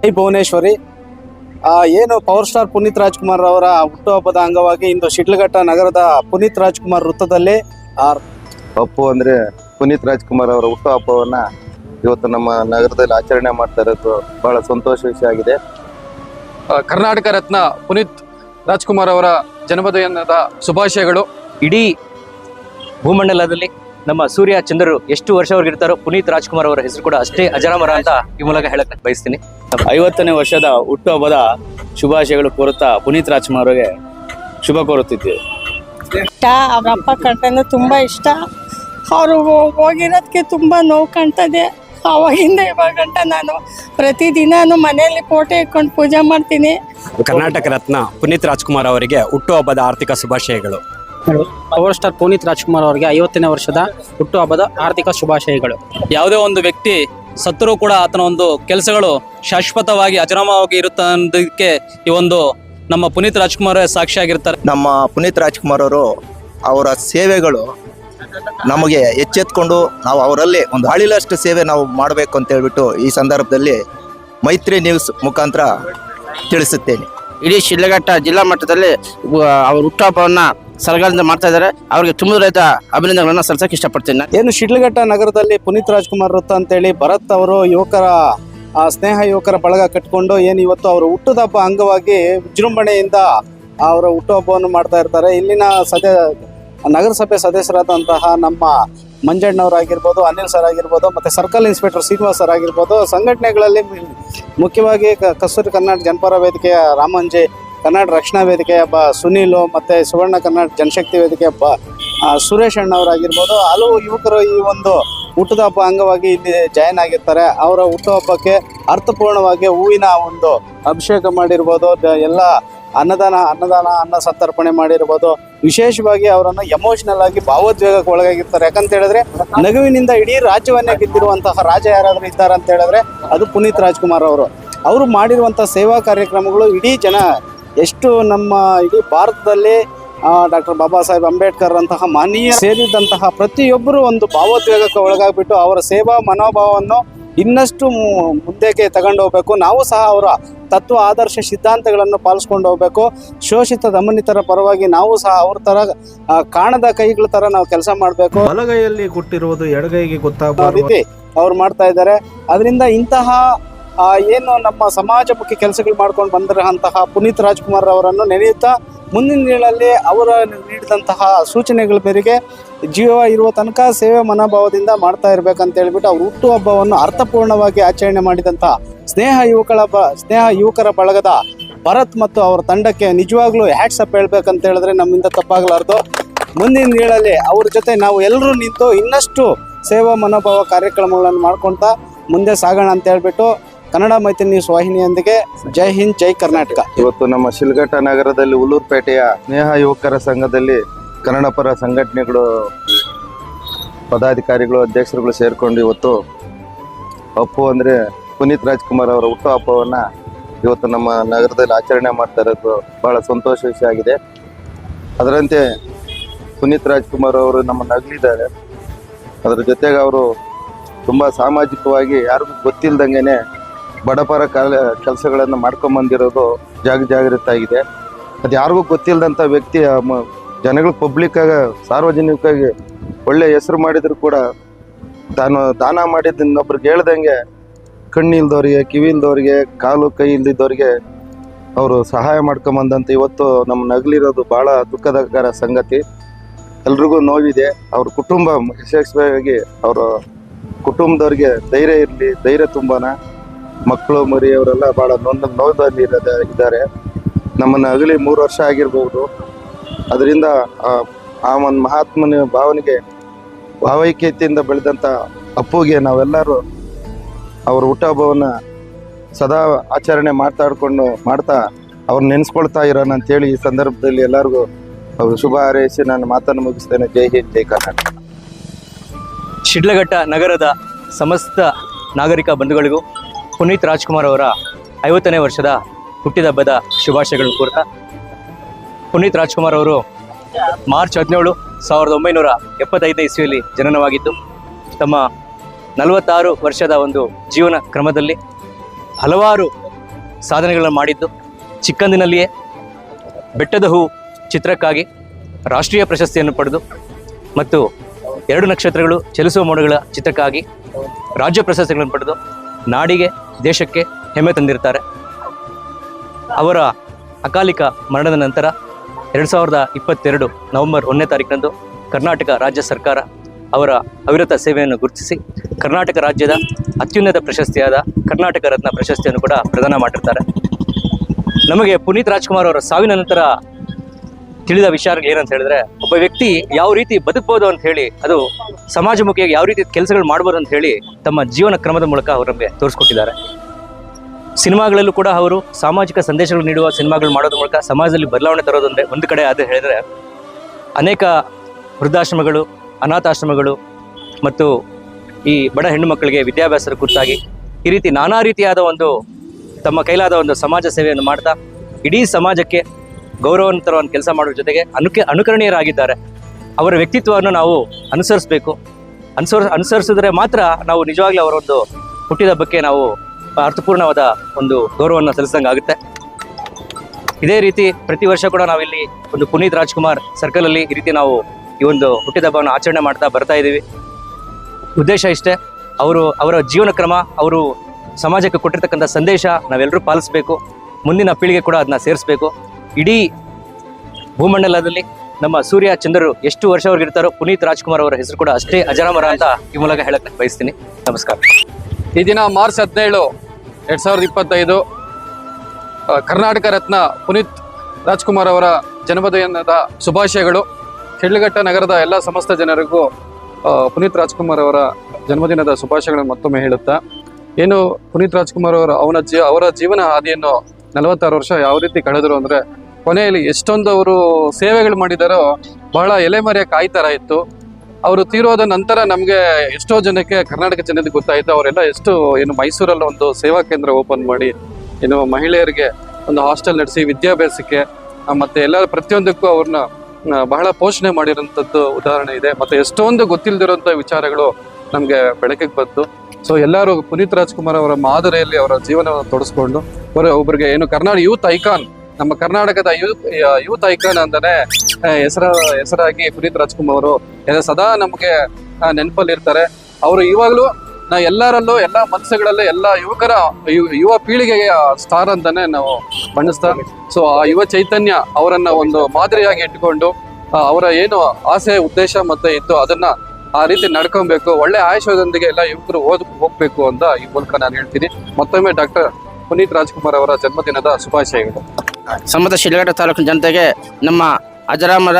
ಜೈ ಭುವನೇಶ್ವರಿ ಆ, ಏನು power star Puneeth Rajkumar ಅವರ ಹುಟ್ಟುಹಬ್ಬದ ಅಂಗವಾಗಿ ಇಂದು ಶಿಡ್ಲಘಟ್ಟ ನಗರದ ಪುನೀತ್ ರಾಜ್ಕುಮಾರ್ ವೃತ್ತದಲ್ಲಿ ಪಪ್ಪು ಅಂದ್ರೆ ಪುನೀತ್ ರಾಜ್ಕುಮಾರ್ ಅವರ ಹುಟ್ಟುಹಬ್ಬವನ್ನ ಇವತ್ತು ನಮ್ಮ ನಗರದಲ್ಲಿ ಆಚರಣೆ ಮಾಡ್ತಾ ಇರೋದು ಬಹಳ ಸಂತೋಷ ವಿಷಯ ಆಗಿದೆ. ಕರ್ನಾಟಕ ರತ್ನ ಪುನೀತ್ ರಾಜ್ಕುಮಾರ್ ಅವರ ಜನ್ಮದಿನದ ಶುಭಾಶಯಗಳು. ಇಡೀ ಭೂಮಂಡಲದಲ್ಲಿ ನಮ್ಮ ಸೂರ್ಯ ಚಂದ್ರರು ಎಷ್ಟು ವರ್ಷವರೆಗೆ ಇರ್ತಾರೋ ಪುನೀತ್ ರಾಜ್ಕುಮಾರ್ ಅವರ ಹೆಸರು ಕೂಡ ಅಷ್ಟೇ ಅಜರಾಮರ ಅಂತ ಈ ಮೂಲಕ ಹೇಳಕ್ ಬಯಸ್ತೀನಿ. ಐವತ್ತನೇ ವರ್ಷದ ಹುಟ್ಟುಹಬ್ಬದ ಶುಭಾಶಯಗಳು ಕೋರುತ್ತಾ ಪುನೀತ್ ರಾಜ್ಕುಮಾರ್ ಅವರಿಗೆ ಶುಭ ಕೋರುತ್ತಿದ್ದೇವೆ ಇಷ್ಟ ಅವ್ರ ಅಪ್ಪ ಕಂಡ್ರೆ ತುಂಬ ಇಷ್ಟ. ಅವರು ಹೋಗಿರೋದಕ್ಕೆ ತುಂಬ ನೋವು ಕಾಣ್ತದೆ. ಅವಾಗಿಂದ ಇವಾಗ ಗಂಟ ನಾನು ಪ್ರತಿದಿನಾನು ಮನೆಯಲ್ಲಿ ಫೋಟೋ ಇಟ್ಕೊಂಡು ಪೂಜೆ ಮಾಡ್ತೀನಿ. ಕರ್ನಾಟಕ ರತ್ನ ಪುನೀತ್ ರಾಜ್ಕುಮಾರ್ ಅವರಿಗೆ ಹುಟ್ಟುಹಬ್ಬದ ಆರ್ಥಿಕ ಶುಭಾಶಯಗಳು. ಪವರ್ ಸ್ಟಾರ್ ಪುನೀತ್ ರಾಜ್ಕುಮಾರ್ ಅವರಿಗೆ ಐವತ್ತನೇ ವರ್ಷದ ಹುಟ್ಟುಹಬ್ಬದ ಆರ್ಥಿಕ ಶುಭಾಶಯಗಳು. ಯಾವುದೇ ಒಂದು ವ್ಯಕ್ತಿ ಸತ್ತರೂ ಕೂಡ ಆತನ ಒಂದು ಕೆಲಸಗಳು ಶಾಶ್ವತವಾಗಿ ಅಜರಾಮವಾಗಿ ಇರುತ್ತದಕ್ಕೆ ಈ ಒಂದು ನಮ್ಮ ಪುನೀತ್ ರಾಜ್ಕುಮಾರ್ ಸಾಕ್ಷಿಯಾಗಿರ್ತಾರೆ. ನಮ್ಮ ಪುನೀತ್ ರಾಜ್ಕುಮಾರ್ ಅವರು ಅವರ ಸೇವೆಗಳು ನಮಗೆ ಎಚ್ಚೆತ್ಕೊಂಡು ನಾವು ಅವರಲ್ಲಿ ಒಂದು ಅಳಿಲಷ್ಟು ಸೇವೆ ನಾವು ಮಾಡಬೇಕು ಅಂತ ಹೇಳ್ಬಿಟ್ಟು ಈ ಸಂದರ್ಭದಲ್ಲಿ ಮೈತ್ರಿ ನ್ಯೂಸ್ ಮುಖಾಂತರ ತಿಳಿಸುತ್ತೇನೆ. ಇಡೀ ಶಿಡ್ಲಘಟ್ಟ ಜಿಲ್ಲಾ ಮಟ್ಟದಲ್ಲಿ ಅವ್ರ ಹುಟ್ಟುಹಬ್ಬವನ್ನ ಸರಕಾರದಿಂದ ಮಾಡ್ತಾ ಇದ್ದಾರೆ ಅವರಿಗೆ ತುಂಬ ರೈತ ಅಭಿನಂದನೆಗಳನ್ನ ಸಲ್ಲಿಸಕ್ಕೆ ಇಷ್ಟಪಡ್ತೀನಿ. ಏನು ಶಿಡ್ಲಘಟ್ಟ ನಗರದಲ್ಲಿ ಪುನೀತ್ ರಾಜ್ಕುಮಾರ್ ವೃತ್ತ ಅಂತೇಳಿ ಭರತ್ ಅವರು ಯುವಕರ ಸ್ನೇಹ ಯುವಕರ ಬಳಗ ಕಟ್ಕೊಂಡು ಏನು ಇವತ್ತು ಅವರು ಹುಟ್ಟದ ಹಬ್ಬ ಅಂಗವಾಗಿ ವಿಜೃಂಭಣೆಯಿಂದ ಅವರ ಹುಟ್ಟುಹಬ್ಬವನ್ನು ಮಾಡ್ತಾ ಇರ್ತಾರೆ ಇಲ್ಲಿನ ಸದ್ಯ, ನಗರಸಭೆ ಸದಸ್ಯರಾದಂತಹ ನಮ್ಮ ಮಂಜಣ್ಣವರಾಗಿರ್ಬೋದು, ಅನಿಲ್ ಸರ್ ಆಗಿರ್ಬೋದು, ಮತ್ತೆ ಸರ್ಕಲ್ ಇನ್ಸ್ಪೆಕ್ಟರ್ ಶ್ರೀನಿವಾಸ್ ಸರ್ ಆಗಿರ್ಬೋದು, ಸಂಘಟನೆಗಳಲ್ಲಿ ಮುಖ್ಯವಾಗಿ ಕಸ್ತೂರಿ ಕರ್ನಾಟಕ ಜನಪರ ವೇದಿಕೆಯ ರಾಮಂಜೆ ಕರ್ನಾಟಕ ರಕ್ಷಣಾ ವೇದಿಕೆಯ ಹಬ್ಬ ಸುನೀಲು ಮತ್ತೆ ಸುವರ್ಣ ಕರ್ನಾಟಕ ಜನಶಕ್ತಿ ವೇದಿಕೆಯ ಬ ಆ, ಸುರೇಶ್ ಅಣ್ಣವರಾಗಿರ್ಬೋದು. ಹಲವು ಯುವಕರು ಈ ಒಂದು ಹುಟ್ಟದ ಹಬ್ಬ ಅಂಗವಾಗಿ ಇಲ್ಲಿ ಜಾಯ್ನ್ ಆಗಿರ್ತಾರೆ. ಅವರ ಹುಟ್ಟುಹಬ್ಬಕ್ಕೆ ಅರ್ಥಪೂರ್ಣವಾಗಿ ಹೂವಿನ ಒಂದು ಅಭಿಷೇಕ ಮಾಡಿರ್ಬೋದು. ಎಲ್ಲ ಅನ್ನದಾನ ಅನ್ನದಾನ ಅನ್ನ ಸಂತರ್ಪಣೆ ಮಾಡಿರ್ಬೋದು. ವಿಶೇಷವಾಗಿ ಅವರನ್ನು ಎಮೋಷನಲ್ ಆಗಿ ಭಾವೋದ್ವೇಗಕ್ಕೆ ಒಳಗಾಗಿರ್ತಾರೆ. ಯಾಕಂತ ಹೇಳಿದ್ರೆ ನಗುವಿನಿಂದ ಇಡೀ ರಾಜ್ಯವನ್ನೇ ಗೆದ್ದಿರುವಂತಹ ರಾಜ ಯಾರಾದರೂ ಇದ್ದಾರೆ ಅಂತ ಹೇಳಿದ್ರೆ ಅದು ಪುನೀತ್ ರಾಜ್ಕುಮಾರ್ ಅವರು. ಅವರು ಮಾಡಿರುವಂತಹ ಸೇವಾ ಕಾರ್ಯಕ್ರಮಗಳು ಇಡೀ ಜನ ಎಷ್ಟು ನಮ್ಮ ಇಡೀ ಭಾರತದಲ್ಲಿ ಡಾಕ್ಟರ್ ಬಾಬಾ ಸಾಹೇಬ್ ಅಂಬೇಡ್ಕರ್ ಅಂತಹ ಮಹನೀಯ ಸೇರಿದಂತಹ ಪ್ರತಿಯೊಬ್ಬರು ಒಂದು ಭಾವೋದ್ವೇಗಕ್ಕೆ ಒಳಗಾಗ್ಬಿಟ್ಟು ಅವರ ಸೇವಾ ಮನೋಭಾವವನ್ನು ಇನ್ನಷ್ಟು ಮುಂದೆಗೆ ತಗೊಂಡು ಹೋಗ್ಬೇಕು. ನಾವು ಸಹ ಅವರ ತತ್ವ ಆದರ್ಶ ಸಿದ್ಧಾಂತಗಳನ್ನು ಪಾಲಿಸ್ಕೊಂಡು ಹೋಗ್ಬೇಕು. ಶೋಷಿತ ದಮನಿತರ ಪರವಾಗಿ ನಾವು ಸಹ ಅವ್ರ ತರ ಕಾಣದ ಕೈಗಳ ತರ ನಾವು ಕೆಲಸ ಮಾಡಬೇಕು. ಬಲಗೈಯಲ್ಲಿ ಕೊಟ್ಟಿರುವುದು ಎಡಗೈಗೆ ಗೊತ್ತಾಗುವ ಗೊತ್ತಾಗಬಾರದು ರೀತಿ ಅವ್ರು ಮಾಡ್ತಾ ಇದ್ದಾರೆ. ಅದರಿಂದ ಇಂತಹ ಏನು ನಮ್ಮ ಸಮಾಜಮುಖಿ ಕೆಲಸಗಳು ಮಾಡ್ಕೊಂಡು ಬಂದಿರುವಂತಹ ಪುನೀತ್ ರಾಜ್ಕುಮಾರ್ ಅವರನ್ನು ನೆನೆಯುತ್ತಾ ಮುಂದಿನ ದಿನಗಳಲ್ಲಿ ಅವರ ನೀಡಿದಂತಹ ಸೂಚನೆಗಳ ಮೇರೆಗೆ ಜೀವ ಇರುವ ತನಕ ಸೇವೆ ಮನೋಭಾವದಿಂದ ಮಾಡ್ತಾ ಇರ್ಬೇಕಂತ ಹೇಳ್ಬಿಟ್ಟು ಅವ್ರ ಹುಟ್ಟುಹಬ್ಬವನ್ನು ಅರ್ಥಪೂರ್ಣವಾಗಿ ಆಚರಣೆ ಮಾಡಿದಂತಹ ಸ್ನೇಹ ಯುವಕರ ಸ್ನೇಹ ಯುವಕರ ಬಳಗದ ಭರತ್ ಮತ್ತು ಅವರ ತಂಡಕ್ಕೆ ನಿಜವಾಗ್ಲೂ ಹ್ಯಾಟ್ಸ್ ಅಪ್ ಹೇಳ್ಬೇಕಂತ ಹೇಳಿದ್ರೆ ನಮ್ಮಿಂದ ತಪ್ಪಾಗಲಾರ್ದು. ಮುಂದಿನ ದಿನಗಳಲ್ಲಿ ಅವ್ರ ಜೊತೆ ನಾವು ಎಲ್ಲರೂ ನಿಂತು ಇನ್ನಷ್ಟು ಸೇವಾ ಮನೋಭಾವ ಕಾರ್ಯಕ್ರಮಗಳನ್ನು ಮಾಡ್ಕೊಳ್ತಾ ಮುಂದೆ ಸಾಗೋಣ ಅಂತ ಹೇಳ್ಬಿಟ್ಟು ಕನ್ನಡ ಮೈತ್ರಿ ನ್ಯೂಸ್ ವಾಹಿನಿಯೊಂದಿಗೆ ಜೈ ಹಿಂದ್, ಜೈ ಕರ್ನಾಟಕ. ಇವತ್ತು ನಮ್ಮ ಶಿಲ್ಘಟ್ಟ ನಗರದಲ್ಲಿ ಉಲ್ಲೂರ್ಪೇಟೆಯ ಸ್ನೇಹ ಯುವಕರ ಸಂಘದಲ್ಲಿ ಕನ್ನಡ ಪರ ಸಂಘಟನೆಗಳು, ಪದಾಧಿಕಾರಿಗಳು, ಅಧ್ಯಕ್ಷರುಗಳು ಸೇರ್ಕೊಂಡು ಇವತ್ತು ಅಪ್ಪು ಅಂದ್ರೆ ಪುನೀತ್ ರಾಜ್ಕುಮಾರ್ ಅವರ ಹುಟ್ಟುಹಬ್ಬವನ್ನ ಇವತ್ತು ನಮ್ಮ ನಗರದಲ್ಲಿ ಆಚರಣೆ ಮಾಡ್ತಾ ಇರೋದು ಬಹಳ ಸಂತೋಷ ವಿಷಯ ಆಗಿದೆ. ಅದರಂತೆ ಪುನೀತ್ ರಾಜ್ಕುಮಾರ್ ಅವರು ನಮ್ಮ ನಗಲಿದ್ದಾರೆ. ಅದರ ಜೊತೆಗೆ ಅವರು ತುಂಬಾ ಸಾಮಾಜಿಕವಾಗಿ ಯಾರಿಗೂ ಗೊತ್ತಿಲ್ದಂಗೆನೆ ಬಡಪರ ಕಾಲ ಕೆಲಸಗಳನ್ನು ಮಾಡ್ಕೊಂಬಂದಿರೋದು ಜಾಗ ಜಾಗೃತ ಆಗಿದೆ ಅದು ಯಾರಿಗೂ ಗೊತ್ತಿಲ್ಲದಂಥ ವ್ಯಕ್ತಿ ಜನಗಳು ಪಬ್ಲಿಕ್ಕಾಗ ಸಾರ್ವಜನಿಕವಾಗಿ ಒಳ್ಳೆ ಹೆಸರು ಮಾಡಿದ್ರು ಕೂಡ ತಾನು ದಾನ ಮಾಡಿದ್ದು ಇನ್ನೊಬ್ರಿಗೆ ಹೇಳ್ದಂಗೆ ಕಣ್ಣಿಲ್ದವ್ರಿಗೆ ಕಿವಿ ಇಲ್ದವ್ರಿಗೆ ಕಾಲು ಕೈ ಇಲ್ದಿದ್ದವ್ರಿಗೆ ಅವರು ಸಹಾಯ ಮಾಡ್ಕೊಂಬಂದಂತೆ ಇವತ್ತು ನಮ್ಮ ನಗಲಿರೋದು ಭಾಳ ದುಃಖದಕರ ಸಂಗತಿ. ಎಲ್ರಿಗೂ ನೋವಿದೆ. ಅವ್ರ ಕುಟುಂಬ ವಿಶೇಷವಾಗಿ ಅವರ ಕುಟುಂಬದವ್ರಿಗೆ ಧೈರ್ಯ ಇರಲಿ, ಧೈರ್ಯ ತುಂಬಾನ. ಮಕ್ಕಳು, ಮರಿಯವರೆಲ್ಲ ಭಾಳ ನೊಂದ ನೋವಿನಲ್ಲಿ ಇದ್ದಾರೆ. ನಮ್ಮನ್ನು ಅಗಲಿ ಮೂರು ವರ್ಷ ಆಗಿರ್ಬೋದು. ಅದರಿಂದ, ಆ- ಒಂದು ಮಹಾತ್ಮನ ಭಾವನೆಗೆ ಭಾವೈಕ್ಯತೆಯಿಂದ ಬೆಳೆದಂಥ ಅಪ್ಪುಗೆ ನಾವೆಲ್ಲರೂ ಅವ್ರ ಹುಟ್ಟಹಬ್ಬವನ್ನು ಸದಾ ಆಚರಣೆ ಮಾತಾಡ್ಕೊಂಡು ಮಾಡ್ತಾ ಅವ್ರು ನೆನೆಸ್ಕೊಳ್ತಾ ಇರೋಣ ಅಂತೇಳಿ ಈ ಸಂದರ್ಭದಲ್ಲಿ ಎಲ್ಲರಿಗೂ ಅವ್ರು ಶುಭ ಹಾರೈಸಿ ನಾನು ಮಾತನ್ನು ಮುಗಿಸ್ತೇನೆ. ಜೈ ಹಿಂದ್, ಜೈ ಕರ್ನಾಟಕ. ಶಿಡ್ಲಘಟ್ಟ ನಗರದ ಸಮಸ್ತ ನಾಗರಿಕ ಬಂಧುಗಳಿಗೂ ಪುನೀತ್ ರಾಜ್ಕುಮಾರ್ ಅವರ ಐವತ್ತನೇ ವರ್ಷದ ಹುಟ್ಟಿದಬ್ಬದ ಶುಭಾಶಯಗಳು ಕೋರ್ತಾ, ಪುನೀತ್ ರಾಜ್ಕುಮಾರ್ ಅವರು ಮಾರ್ಚ್ ಹದಿನೇಳು ಸಾವಿರದ ಒಂಬೈನೂರ ಎಪ್ಪತ್ತೈದನೇ ಇಸ್ವಿಯಲ್ಲಿ ಜನನವಾಗಿದ್ದು, ತಮ್ಮ ನಲವತ್ತಾರು ವರ್ಷದ ಒಂದು ಜೀವನ ಕ್ರಮದಲ್ಲಿ ಹಲವಾರು ಸಾಧನೆಗಳನ್ನು ಮಾಡಿದ್ದು, ಚಿಕ್ಕಂದಿನಲ್ಲಿಯೇ ಬೆಟ್ಟದ ಹೂ ಚಿತ್ರಕ್ಕಾಗಿ ರಾಷ್ಟ್ರೀಯ ಪ್ರಶಸ್ತಿಯನ್ನು ಪಡೆದು ಮತ್ತು ಎರಡು ನಕ್ಷತ್ರಗಳು ಚಲಿಸುವ ಮೋಡಗಳ ಚಿತ್ರಕ್ಕಾಗಿ ರಾಜ್ಯ ಪ್ರಶಸ್ತಿಗಳನ್ನು ಪಡೆದು ನಾಡಿಗೆ, ದೇಶಕ್ಕೆ ಹೆಮ್ಮೆ ತಂದಿರ್ತಾರೆ. ಅವರ ಅಕಾಲಿಕ ಮರಣದ ನಂತರ ಎರಡು ಸಾವಿರದ ಇಪ್ಪತ್ತೆರಡು ನವೆಂಬರ್ ಒಂದನೇ ತಾರೀಕಿನಂದು ಕರ್ನಾಟಕ ರಾಜ್ಯ ಸರ್ಕಾರ ಅವರ ಅವಿರತ ಸೇವೆಯನ್ನು ಗುರುತಿಸಿ, ಕರ್ನಾಟಕ ರಾಜ್ಯದ ಅತ್ಯುನ್ನತ ಪ್ರಶಸ್ತಿಯಾದ ಕರ್ನಾಟಕ ರತ್ನ ಪ್ರಶಸ್ತಿಯನ್ನು ಕೂಡ ಪ್ರದಾನ ಮಾಡಿರ್ತಾರೆ. ನಮಗೆ ಪುನೀತ್ ರಾಜ್ಕುಮಾರ್ ಅವರ ಸಾವಿನ ನಂತರ ತಿಳಿದ ವಿಚಾರಗಳು ಏನಂತ ಹೇಳಿದ್ರೆ, ಒಬ್ಬ ವ್ಯಕ್ತಿ ಯಾವ ರೀತಿ ಬದುಕಬಹುದು ಅಂತ ಹೇಳಿ, ಅದು ಸಮಾಜಮುಖಿಯಾಗಿ ಯಾವ ರೀತಿ ಕೆಲಸಗಳು ಮಾಡ್ಬೋದು ಅಂತ ಹೇಳಿ ತಮ್ಮ ಜೀವನ ಕ್ರಮದ ಮೂಲಕ ಅವರು ನಮಗೆ ತೋರಿಸ್ಕೊಟ್ಟಿದ್ದಾರೆ. ಸಿನಿಮಾಗಳಲ್ಲೂ ಕೂಡ ಅವರು ಸಾಮಾಜಿಕ ಸಂದೇಶಗಳು ನೀಡುವ ಸಿನಿಮಾಗಳು ಮಾಡೋದ್ರ ಮೂಲಕ ಸಮಾಜದಲ್ಲಿ ಬದಲಾವಣೆ ತರೋದಂದ್ರೆ ಒಂದು ಕಡೆ ಅದು ಹೇಳಿದ್ರೆ, ಅನೇಕ ವೃದ್ಧಾಶ್ರಮಗಳು, ಅನಾಥಾಶ್ರಮಗಳು ಮತ್ತು ಈ ಬಡ ಹೆಣ್ಣು ಮಕ್ಕಳಿಗೆ ವಿದ್ಯಾಭ್ಯಾಸದ ಕುರಿತಾಗಿ ಈ ರೀತಿ ನಾನಾ ರೀತಿಯಾದ ಒಂದು ತಮ್ಮ ಕೈಲಾದ ಒಂದು ಸಮಾಜ ಸೇವೆಯನ್ನು ಮಾಡ್ತಾ, ಇಡೀ ಸಮಾಜಕ್ಕೆ ಗೌರವವನ್ನು ತರುವ ಒಂದು ಕೆಲಸ ಮಾಡುವ ಜೊತೆಗೆ ಅನುಕೆ, ಅನುಕರಣೀಯರಾಗಿದ್ದಾರೆ. ಅವರ ವ್ಯಕ್ತಿತ್ವವನ್ನು ನಾವು ಅನುಸರಿಸಬೇಕು. ಅನುಸರ್, ಅನುಸರಿಸಿದ್ರೆ ಮಾತ್ರ ನಾವು ನಿಜವಾಗ್ಲೂ ಅವರೊಂದು ಹುಟ್ಟಿದ ಬಗ್ಗೆ ನಾವು ಅರ್ಥಪೂರ್ಣವಾದ ಒಂದು ಗೌರವವನ್ನು ಸಲ್ಲಿಸಿದಂಗೆ ಆಗುತ್ತೆ. ಇದೇ ರೀತಿ ಪ್ರತಿ ವರ್ಷ ಕೂಡ ನಾವಿಲ್ಲಿ ಒಂದು ಪುನೀತ್ ರಾಜ್ಕುಮಾರ್ ಸರ್ಕಲಲ್ಲಿ ಈ ರೀತಿ ನಾವು ಈ ಒಂದು ಹುಟ್ಟಿದ ಹಬ್ಬವನ್ನು ಆಚರಣೆ ಮಾಡ್ತಾ ಬರ್ತಾ ಇದ್ದೀವಿ. ಉದ್ದೇಶ ಇಷ್ಟೇ, ಅವರು, ಅವರ ಜೀವನ ಕ್ರಮ, ಅವರು ಸಮಾಜಕ್ಕೆ ಕೊಟ್ಟಿರ್ತಕ್ಕಂಥ ಸಂದೇಶ ನಾವೆಲ್ಲರೂ ಪಾಲಿಸಬೇಕು. ಮುಂದಿನ ಪೀಳಿಗೆ ಕೂಡ ಅದನ್ನ ಸೇರಿಸಬೇಕು. ಇಡೀ ಭೂಮಂಡಲದಲ್ಲಿ ನಮ್ಮ ಸೂರ್ಯ, ಚಂದ್ರರು ಎಷ್ಟು ವರ್ಷವರೆಗೆ ಇರ್ತಾರೋ ಪುನೀತ್ ರಾಜ್ಕುಮಾರ್ ಅವರ ಹೆಸರು ಕೂಡ ಅಷ್ಟೇ ಅಜರಾಮರ ಅಂತ ಈ ಮೂಲಕ ಹೇಳಕ್ಕೆ ಬಯಸ್ತೀನಿ. ನಮಸ್ಕಾರ. ಈ ದಿನ ಮಾರ್ಚ್ ಹದಿನೇಳು, ಎರಡ್ ಸಾವಿರದ ಇಪ್ಪತ್ತೈದು ಕರ್ನಾಟಕ ರತ್ನ ಪುನೀತ್ ರಾಜ್ಕುಮಾರ್ ಅವರ ಜನ್ಮದಿನದ ಶುಭಾಶಯಗಳು. ಶಿಡ್ಲಘಟ್ಟ ನಗರದ ಎಲ್ಲ ಸಮಸ್ತ ಜನರಿಗೂ ಪುನೀತ್ ರಾಜ್ಕುಮಾರ್ ಅವರ ಜನ್ಮದಿನದ ಶುಭಾಶಯಗಳನ್ನು ಮತ್ತೊಮ್ಮೆ ಹೇಳುತ್ತಾ, ಏನು ಪುನೀತ್ ರಾಜ್ಕುಮಾರ್ ಅವರ ಅವನ ಜೀ, ಅವರ ಜೀವನ ಹಾದಿಯನ್ನು ನಲವತ್ತಾರು ವರ್ಷ ಯಾವ ರೀತಿ ಕಳೆದರು ಅಂದ್ರೆ ಕೊನೆಯಲ್ಲಿ ಎಷ್ಟೊಂದು ಅವರು ಸೇವೆಗಳು ಮಾಡಿದಾರೋ ಬಹಳ ಎಲೆಮರೆಯ ಕಾಯಿ ಇತ್ತು. ಅವರು ತೀರೋದ ನಂತರ ನಮಗೆ ಎಷ್ಟೋ ಜನಕ್ಕೆ ಕರ್ನಾಟಕ ಜನತೆ ಗೊತ್ತಾಯಿತು. ಅವರೆಲ್ಲ ಎಷ್ಟು ಏನು ಮೈಸೂರಲ್ಲಿ ಒಂದು ಸೇವಾ ಕೇಂದ್ರ ಓಪನ್ ಮಾಡಿ ಏನು ಮಹಿಳೆಯರಿಗೆ ಒಂದು ಹಾಸ್ಟೆಲ್ ನಡೆಸಿ ವಿದ್ಯಾಭ್ಯಾಸಕ್ಕೆ ಮತ್ತು ಮತ್ತೆ ಎಲ್ಲ ಪ್ರತಿಯೊಂದಕ್ಕೂ ಅವ್ರನ್ನ ಬಹಳ ಪೋಷಣೆ ಮಾಡಿರೋಂಥದ್ದು ಉದಾಹರಣೆ ಇದೆ. ಮತ್ತೆ ಎಷ್ಟೊಂದು ಗೊತ್ತಿಲ್ಲದಿರೋಂಥ ವಿಚಾರಗಳು ನಮಗೆ ಬೆಳಕಿಗೆ ಬಂತು ಸೊ ಎಲ್ಲರೂ ಪುನೀತ್ ರಾಜ್ಕುಮಾರ್ ಅವರ ಮಾದರಿಯಲ್ಲಿ ಅವರ ಜೀವನವನ್ನು ತೊಡಸ್ಕೊಂಡು ಅವರ ಒಬ್ಬರಿಗೆ ಏನು ಕರ್ನಾಟಕ ಯೂತ್ ಐಕಾನ್, ನಮ್ಮ ಕರ್ನಾಟಕದ ಯೂತ್ ಯೂತ್ ಐಕಾನ್ ಅಂತಾನೆ ಹೆಸರ ಹೆಸರಾಗಿ ಪುನೀತ್ ರಾಜ್ಕುಮಾರ್ ಅವರು ಸದಾ ನಮಗೆ ನೆನಪಲ್ಲಿ ಇರ್ತಾರೆ ಅವರು ಇವಾಗಲೂ, ನಾ ಎಲ್ಲರಲ್ಲೂ, ಎಲ್ಲ ಮನಸ್ಸುಗಳಲ್ಲೂ ಎಲ್ಲ ಯುವಕರ ಯುವ ಪೀಳಿಗೆಯ ಸ್ಟಾರ್ ಅಂತಾನೆ ನಾವು ಬಣ್ಣಿಸ್ತಾ ಸೊ, ಆ ಯುವ ಚೈತನ್ಯ ಅವರನ್ನ ಒಂದು ಮಾದರಿಯಾಗಿ ಇಟ್ಕೊಂಡು ಅವರ ಏನು ಆಸೆ, ಉದ್ದೇಶ ಮತ್ತೆ ಇತ್ತು ಅದನ್ನ ಆ ರೀತಿ ನಡ್ಕೊಬೇಕು, ಒಳ್ಳೆ ಆಯುಷ್ಯದೊಂದಿಗೆ ಎಲ್ಲ ಯುವಕರು ಓದ್ ಹೋಗ್ಬೇಕು ಅಂತ ಈ ಮೂಲಕ ನಾನು ಹೇಳ್ತೀನಿ. ಮತ್ತೊಮ್ಮೆ ಡಾಕ್ಟರ್ ಪುನೀತ್ ರಾಜ್ಕುಮಾರ್ ಅವರ ಜನ್ಮದಿನದ ಶುಭಾಶಯಗಳು. ಸಮತ ಶಿಲ್ಘಟ್ಟ ತಾಲೂಕಿನ ಜನತೆಗೆ ನಮ್ಮ ಅಜರಾಮರ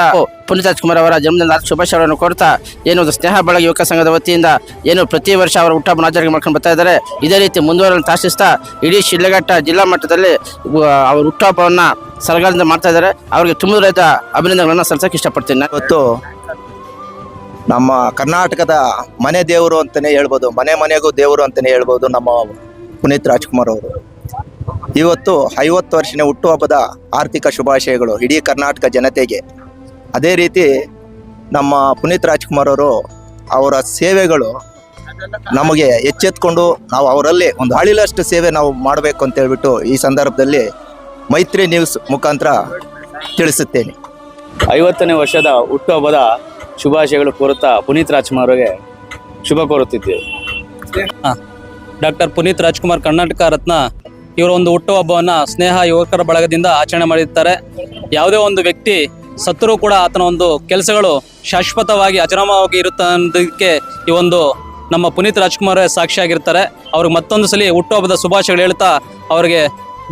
ಪುನೀತ್ ರಾಜ್ಕುಮಾರ್ ಅವರ ಜನ್ಮದಿನದ ಶುಭಾಶಯಗಳನ್ನು ಕೋರ್ತಾ ಏನು ಒಂದು ಸ್ನೇಹ ಬಳಗ ಯುವಕ ಸಂಘದ ವತಿಯಿಂದ ಏನು ಪ್ರತಿ ವರ್ಷ ಅವರ ಹುಟ್ಟಹಬ್ಬನ ಆಚರಣೆ ಮಾಡ್ಕೊಂಡು ಬರ್ತಾ ಇದ್ದಾರೆ. ಇದೇ ರೀತಿ ಮುಂದುವರೆಯಲು ತಾಸಿಸ್ತಾ ಇಡೀ ಶಿಡ್ಲಘಟ್ಟ ಜಿಲ್ಲಾ ಮಟ್ಟದಲ್ಲಿ ಅವರ ಹುಟ್ಟಹಬ್ಬವನ್ನು ಸರ್ಕಾರದಿಂದ ಮಾಡ್ತಾ ಇದ್ದಾರೆ. ಅವರಿಗೆ ತುಂಬ ರೈತ ಅಭಿನಂದನೆಗಳನ್ನು ಸಲ್ಲಿಸೋಕೆ ಇಷ್ಟಪಡ್ತೀನಿ. ನಾನು. ಇವತ್ತು ನಮ್ಮ ಕರ್ನಾಟಕದ ಮನೆ ದೇವರು ಅಂತಲೇ ಹೇಳ್ಬೋದು ಮನೆ ಮನೆಗೂ ದೇವರು ಅಂತಲೇ ಹೇಳ್ಬೋದು ನಮ್ಮ ಪುನೀತ್ ರಾಜ್ಕುಮಾರ್ ಅವರು. ಇವತ್ತು ಐವತ್ತು ವರ್ಷನೇ ಹುಟ್ಟುಹಬ್ಬದ ಆರ್ಥಿಕ ಶುಭಾಶಯಗಳು ಇಡೀ ಕರ್ನಾಟಕ ಜನತೆಗೆ. ಅದೇ ರೀತಿ ನಮ್ಮ ಪುನೀತ್ ರಾಜ್ಕುಮಾರ್ ಅವರು ಅವರ ಸೇವೆಗಳು ನಮಗೆ ಎಚ್ಚೆತ್ಕೊಂಡು ನಾವು ಅವರಲ್ಲಿ ಒಂದು ಅಳಿಲಷ್ಟು ಸೇವೆ ನಾವು ಮಾಡಬೇಕು ಅಂತ ಹೇಳ್ಬಿಟ್ಟು ಈ ಸಂದರ್ಭದಲ್ಲಿ ಮೈತ್ರಿ ನ್ಯೂಸ್ ಮುಖಾಂತರ ತಿಳಿಸುತ್ತೇನೆ. ಐವತ್ತನೇ ವರ್ಷದ ಹುಟ್ಟುಹಬ್ಬದ ಶುಭಾಶಯಗಳು ಕೋರುತ್ತಾ ಪುನೀತ್ ರಾಜ್ಕುಮಾರ್ ಅವರಿಗೆ ಶುಭ ಕೋರುತ್ತಿದ್ದೇವೆ. ಡಾಕ್ಟರ್ ಪುನೀತ್ ರಾಜ್ಕುಮಾರ್ ಕರ್ನಾಟಕ ರತ್ನ ಇವರ ಒಂದು ಹುಟ್ಟುಹಬ್ಬವನ್ನ ಸ್ನೇಹ ಯುವಕರ ಬಳಗದಿಂದ ಆಚರಣೆ ಮಾಡಿರ್ತಾರೆ. ಯಾವುದೇ ಒಂದು ವ್ಯಕ್ತಿ ಸತ್ತರೂ ಕೂಡ ಆತನ ಒಂದು ಕೆಲಸಗಳು ಶಾಶ್ವತವಾಗಿ ಅಜರಾಮವಾಗಿ ಇರುತ್ತೆ ಅನ್ನೋದಕ್ಕೆ ಈ ಒಂದು ನಮ್ಮ ಪುನೀತ್ ರಾಜ್ಕುಮಾರ್ ಸಾಕ್ಷಿಯಾಗಿರ್ತಾರೆ. ಅವ್ರಿಗೆ ಮತ್ತೊಂದು ಸಲ ಹುಟ್ಟುಹಬ್ಬದ ಶುಭಾಶಯಗಳು ಹೇಳ್ತಾ ಅವರಿಗೆ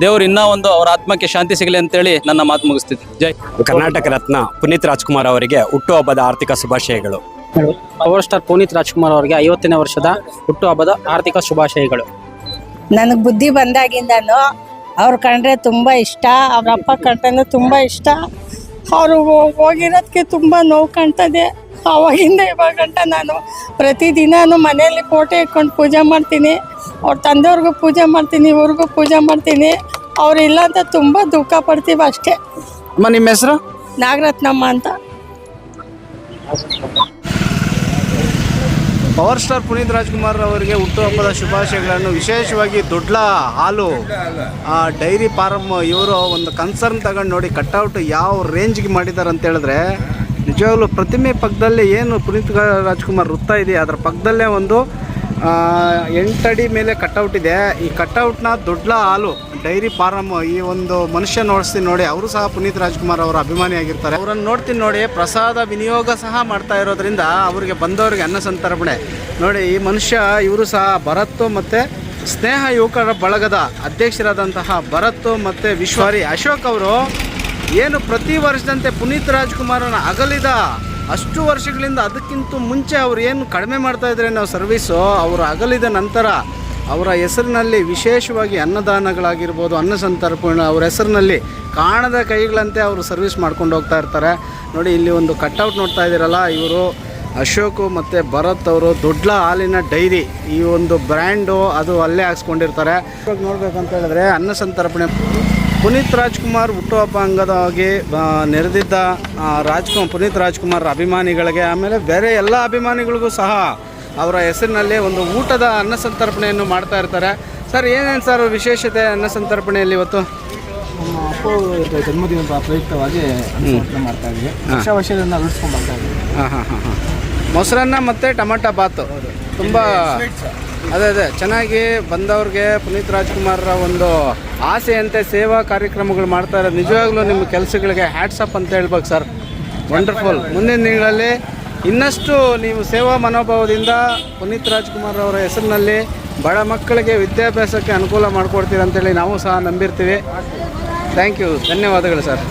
ದೇವರು ಇನ್ನೂ ಒಂದು ಅವರ ಆತ್ಮಕ್ಕೆ ಶಾಂತಿ ಸಿಗಲಿ ಅಂತೇಳಿ ನನ್ನ ಮಾತು ಮುಗಿಸ್ತಿದ್ದೆ. ಜೈ. ಕರ್ನಾಟಕ ರತ್ನ ಪುನೀತ್ ರಾಜ್ಕುಮಾರ್ ಅವರಿಗೆ ಹುಟ್ಟುಹಬ್ಬದ ಆರ್ಥಿಕ ಶುಭಾಶಯಗಳು. ಪವರ್ ಸ್ಟಾರ್ ಪುನೀತ್ ರಾಜ್ಕುಮಾರ್ ಅವರಿಗೆ ಐವತ್ತನೇ ವರ್ಷದ ಹುಟ್ಟುಹಬ್ಬದ ಆರ್ಥಿಕ ಶುಭಾಶಯಗಳು. ನನಗೆ ಬುದ್ಧಿ ಬಂದಾಗಿಂದನು ಅವ್ರು ಕಂಡ್ರೆ ತುಂಬ ಇಷ್ಟ ಅವ್ರ ಅಪ್ಪ ಕಂಡ್ರೆ ತುಂಬ ಇಷ್ಟ. ಅವರು ಹೋಗಿರೋದಕ್ಕೆ ತುಂಬ ನೋವು ಕಾಣ್ತದೆ. ಅವಾಗಿಂದ ಇವಾಗ ಗಂಟ ನಾನು ಪ್ರತಿದಿನಾನು ಮನೆಯಲ್ಲಿ ಫೋಟೋ ಇಟ್ಕೊಂಡು ಪೂಜೆ ಮಾಡ್ತೀನಿ. ಅವ್ರ ತಂದೆಯವ್ರಿಗೂ ಪೂಜೆ ಮಾಡ್ತೀನಿ ಇವ್ರಿಗೂ ಪೂಜೆ ಮಾಡ್ತೀನಿ. ಅವ್ರು ಇಲ್ಲ ಅಂತ ತುಂಬ ದುಃಖ ಪಡ್ತೀವಿ ಅಷ್ಟೇ. ಅಮ್ಮ ನಿಮ್ಮ ಹೆಸರು? ನಾಗರತ್ನಮ್ಮ ಅಂತ. ಪವರ್ ಸ್ಟಾರ್ ಪುನೀತ್ ರಾಜ್ಕುಮಾರ್ ಅವರಿಗೆ ಹುಟ್ಟುಹಬ್ಬದ ಶುಭಾಶಯಗಳನ್ನು. ವಿಶೇಷವಾಗಿ ದೊಡ್ಡ ಹಾಲು ಆ, ಡೈರಿ ಫಾರಮ್ ಇವರು ಒಂದು ಕನ್ಸರ್ನ್ ತಗೊಂಡು ನೋಡಿ ಕಟ್ಔಟ್ ಯಾವ ರೇಂಜ್ಗೆ ಮಾಡಿದ್ದಾರೆ ಅಂತ ಹೇಳಿದ್ರೆ ನಿಜವಾಗ್ಲೂ ಪ್ರತಿಮೆ ಪಕ್ಕದಲ್ಲೇ ಏನು ಪುನೀತ್ ರಾಜ್ಕುಮಾರ್ ವೃತ್ತ ಇದೆ ಅದರ ಪಕ್ಕದಲ್ಲೇ ಒಂದು ಎಂಟಡಿ ಮೇಲೆ ಕಟ್ಔಟ್ ಇದೆ. ಈ ಕಟ್ಔಟ್ನ ದೊಡ್ಡ ಹಾಲು ಡೈರಿ ಫಾರಮ್ ಈ ಒಂದು ಮನುಷ್ಯ ನೋಡಿಸ್ತೀನಿ ನೋಡಿ, ಅವರು ಸಹ ಪುನೀತ್ ರಾಜ್ಕುಮಾರ್ ಅವರ ಅಭಿಮಾನಿಯಾಗಿರ್ತಾರೆ ಅವರನ್ನು ನೋಡ್ತೀನಿ ನೋಡಿ, ಪ್ರಸಾದ ವಿನಿಯೋಗ ಸಹ ಮಾಡ್ತಾ ಇರೋದ್ರಿಂದ ಅವರಿಗೆ ಬಂದವರಿಗೆ ಅನ್ನ ಸಂತರ್ಪಣೆ. ನೋಡಿ, ಈ ಮನುಷ್ಯ, ಇವರು ಸಹ ಭರತ್ ಮತ್ತು ಸ್ನೇಹ ಯುವಕರ ಬಳಗದ ಅಧ್ಯಕ್ಷರಾದಂತಹ ಭರತ್ ಮತ್ತು ವಿಶ್ವಾರಿ. ಅಶೋಕ್ ಅವರು ಏನು ಪ್ರತಿ ವರ್ಷದಂತೆ ಪುನೀತ್ ರಾಜ್ಕುಮಾರನ ಅಗಲಿದ ಅಷ್ಟು ವರ್ಷಗಳಿಂದ ಅದಕ್ಕಿಂತ ಮುಂಚೆ ಅವ್ರು ಏನು ಕಡಿಮೆ ಮಾಡ್ತಾ ಇದ್ರೆ ನಾವು ಸರ್ವೀಸು ಅವರು ಅಗಲಿದ ನಂತರ ಅವರ ಹೆಸರಿನಲ್ಲಿ ವಿಶೇಷವಾಗಿ ಅನ್ನದಾನಗಳಾಗಿರ್ಬೋದು, ಅನ್ನ ಸಂತರ್ಪಣೆ ಅವ್ರ ಹೆಸರಿನಲ್ಲಿ ಕಾಣದ ಕೈಗಳಂತೆ ಅವರು ಸರ್ವಿಸ್ ಮಾಡ್ಕೊಂಡು ಹೋಗ್ತಾ ಇರ್ತಾರೆ. ನೋಡಿ, ಇಲ್ಲಿ ಒಂದು ಕಟ್ಔಟ್ ನೋಡ್ತಾ ಇದ್ದೀರಲ್ಲ, ಇವರು ಅಶೋಕು ಮತ್ತು ಭರತ್ ಅವರು ದೊಡ್ಡ ಹಾಲಿನ ಡೈರಿ. ಈ ಒಂದು ಬ್ರ್ಯಾಂಡು ಅದು ಅಲ್ಲೇ ಹಾಕ್ಸ್ಕೊಂಡಿರ್ತಾರೆ. ಇವಾಗ ನೋಡ್ಬೇಕಂತ ಹೇಳಿದ್ರೆ ಅನ್ನ ಸಂತರ್ಪಣೆ. ಪುನೀತ್ ರಾಜ್ಕುಮಾರ್ ಹುಟ್ಟುಹಬ್ಬ ಅಂಗದವಾಗಿ ನೆರೆದಿದ್ದ ರಾಜ್ಕುಮಾರ್, ಪುನೀತ್ ರಾಜ್ಕುಮಾರ್ ಅಭಿಮಾನಿಗಳಿಗೆ, ಆಮೇಲೆ ಬೇರೆ ಎಲ್ಲ ಅಭಿಮಾನಿಗಳಿಗೂ ಸಹ ಅವರ ಹೆಸರಿನಲ್ಲಿ ಒಂದು ಊಟದ ಅನ್ನ ಸಂತರ್ಪಣೆಯನ್ನು ಮಾಡ್ತಾ ಇರ್ತಾರೆ. ಸರ್ ಏನೇನು ಸರ್ ವಿಶೇಷತೆ ಅನ್ನ ಸಂತರ್ಪಣೆಯಲ್ಲಿ ಇವತ್ತು? ನಮ್ಮ ಅಪ್ಪು ಜನ್ಮದಿನ ಪ್ರಯುಕ್ತವಾಗಿ ಮಾಡ್ತಾ ಇದ್ದೀವಿ ವರ್ಷ ವರ್ಷದಿಂದ ರೂಢಿಸ್ಕೊಂಡು ಬರ್ತಾ ಇದ್ವಿ. ಹಾಂ ಹಾಂ ಹಾಂ ಹಾಂ. ಮೊಸರನ್ನ ಮತ್ತು ಟೊಮಟೊ ಬಾತು. ತುಂಬ ಅದೇ ಅದೇ. ಚೆನ್ನಾಗಿ ಬಂದವ್ರಿಗೆ ಪುನೀತ್ ರಾಜ್ಕುಮಾರ್ರ ಒಂದು ಆಸೆಯಂತೆ ಸೇವಾ ಕಾರ್ಯಕ್ರಮಗಳು ಮಾಡ್ತಾ ಇರೋದು. ನಿಜವಾಗ್ಲೂ ನಿಮ್ಮ ಕೆಲಸಗಳಿಗೆ ಹ್ಯಾಟ್ಸಪ್ ಅಂತ ಹೇಳ್ಬೇಕು ಸರ್ ವಂಡರ್ಫುಲ್ ಮುಂದಿನ ದಿನಗಳಲ್ಲಿ ಇನ್ನಷ್ಟು ನೀವು ಸೇವಾ ಮನೋಭಾವದಿಂದ ಪುನೀತ್ ರಾಜ್ಕುಮಾರ್ ಅವರ ಹೆಸರಿನಲ್ಲಿ ಬಡ ಮಕ್ಕಳಿಗೆ ವಿದ್ಯಾಭ್ಯಾಸಕ್ಕೆ ಅನುಕೂಲ ಮಾಡಿಕೊಡ್ತೀರಂತೇಳಿ ನಾವು ಸಹ ನಂಬಿರ್ತೀವಿ. ಥ್ಯಾಂಕ್ ಯು ಧನ್ಯವಾದಗಳು ಸರ್.